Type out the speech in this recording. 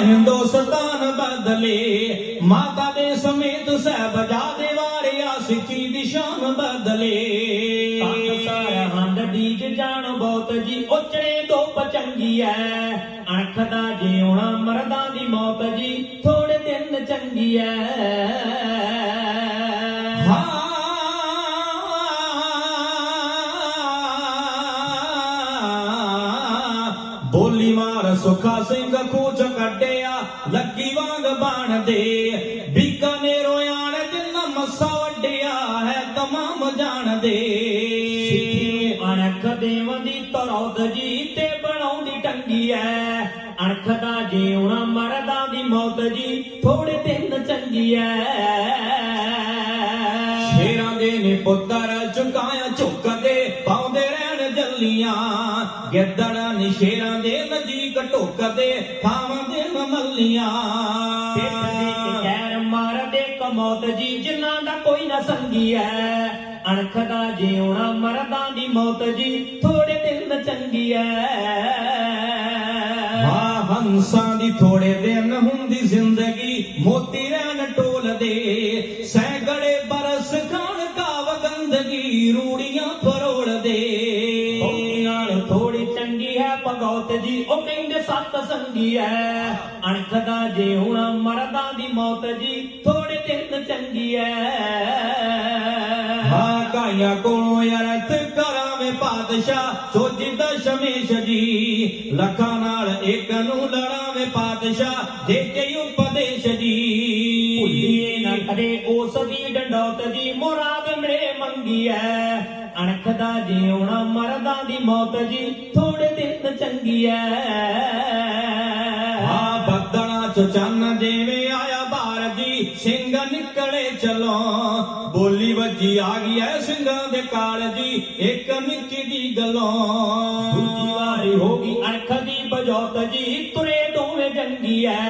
ਹਿੰਦੁਸਤਾਨ ਬਦਲੇ, ਮਾਤਾ ਦੇ ਸਮੇਤ ਸਹਿਬਜ਼ਾਦੇ ਵਾਰਿਆ, ਸਿੱਖੀ ਦੀ ਸ਼ਾਨ ਬਦਲੇ। ਤੱਕ ਸਰਹੰਦ ਦੀਜ ਜਾਣ ਬਹੁਤ ਜੀ, ਉਚੜੇ ਦੋ ਪਚੰਗੀ ਐ। ਅਣਖ ਦਾ ਜਿਉਣਾ ਮਰਦਾਂ ਦੀ ਮੌਤ ਜੀ ਥੋੜੇ ਦਿਨ ਚੰਗੀ ਐ। ਹਾਂ ਬੋਲੀ ਮਾਰ ਸੁਖਾ ਸਿੰਘ ਖੂਚ ਕੱਢਿਆ ਲੱਗੀ ਵਾਂਗ ਬਾਣ ਦੇ। ਬੀਕਾਨੇਰੋਂ ਆਣ ਜਿੰਨਾ ਮੱਸਾ ਵੱਡਿਆ ਹੈ ਤਮਾਮ ਜਾਣਦੇ ਅਣਖ ਦੇਵਦੀ ਤਰੌਦ ਜੀ ਤੇ ਬਣਾਉਂਦੀ ਟੰਗੀ ਐ। ਅਣਖ ਦਾ ਜਿਉਣਾ ਮਰਦਾਂ ਦੀ ਮੌਤ ਜੀ ਥੋੜੇ ਦਿਨ ਚੰਗੀ ਐ। ਸ਼ੇਰਾਂ ਦੇ ਨੇ ਪੁੱਤਰ ਝੁਕਾਇਆ ਰਹਿਣ ਜੱਲੀਆਂ ਗਿੱਦੜਾਂ ਨੇ ਸ਼ੇਰਾਂ ਦੇ ਨਜੀਕ ਢੁਕਦੇ ਥਾਵਾਂਦੇ ਮੱਲੀਆਂ ਸਿੱਖ ਕਹਿਰ ਮਾਰਦੇ ਕਮੌਤ ਜੀ ਜਿਨ੍ਹਾਂ ਦਾ ਕੋਈ ਨਾ ਸੰਗੀ ਐ। ਅਣਖ ਦਾ ਜਿਉਣਾ ਮਰਦਾਂ ਦੀ ਮੌਤ ਜੀ ਥੋੜੇ ਦਿਨ ਚੰਗੀ ਐ। ਹਾਂ ਹੰਸਾਂ ਦੀ ਥੋੜੇ ਦਿਨ ਹੁੰਦੀ ਜ਼ਿੰਦਗੀ ਮੋਤੀ ਭਗੌਤ ਜੀ ਉਹ ਕਹਿੰਦੇ ਸੱਤ ਸੰਗੀ ਐ। ਅਣਖ ਦਾ ਜਿਉਣਾ ਮਰਦਾਂ ਦੀ ਮੌਤ ਜੀ ਥੋੜੇ ਦਿਨ ਚੰਗੀ ਐ। ਹਾਂ ਕਾਇਆ ਕੋਲੋਂ ਅਰਥ ਕਰਾਵੇਂ ਪਾਤਸ਼ਾਹ ਸੋਜੀ ਦਸ਼ਮੇਸ਼ ਜੀ। ਲੱਖਾਂ ਨਾਲ ਇੱਕ ਨੂੰ ਲੜਾਵੇਂ ਪਾਤਸ਼ਾਹ ਦੇ ਕੇ ਉਪਦੇਸ਼ ਜੀ। ਭੁੱਲੀਏ ਨਾ ਕਦੇ ਉਸ ਦੀ ਡੰਡੌਤ ਜੀ ਮੁਰਾਦ ਮਰੇ ਮੰਗੀ ਐ। ਅਣਖ ਦਾ ਜਿਉਣਾ ਮਰਦਾਂ ਦੀ ਮੌਤ ਜੀ ਥੋੜੇ ਦਿਨ ਚੰਗੀ ਐ। ਆ ਬੱਦਲਾਂ ਚ ਚੰਨ ਜਿਵੇਂ ਆਇਆ ਬਾਹਰ ਜੀ ਸਿੰਘ ਨਿਕਲੇ ਚਲੋ। ਬੋਲੀ ਵੱਜੀ ਆ ਗਈ ਐ ਸਿੰਘਾਂ ਦੇ ਕਾਲ ਜੀ, ਇੱਕ ਨਿੱਕੀ ਦੀ ਗੱਲੋਂ। ਦੂਜੀ ਵਾਰੀ ਹੋ ਗਈ ਅਣਖ ਦੀ ਬਜੋਤ ਜੀ, ਤੁਰੇ ਦੋਵੇਂ ਜੰਗੀ ਐ।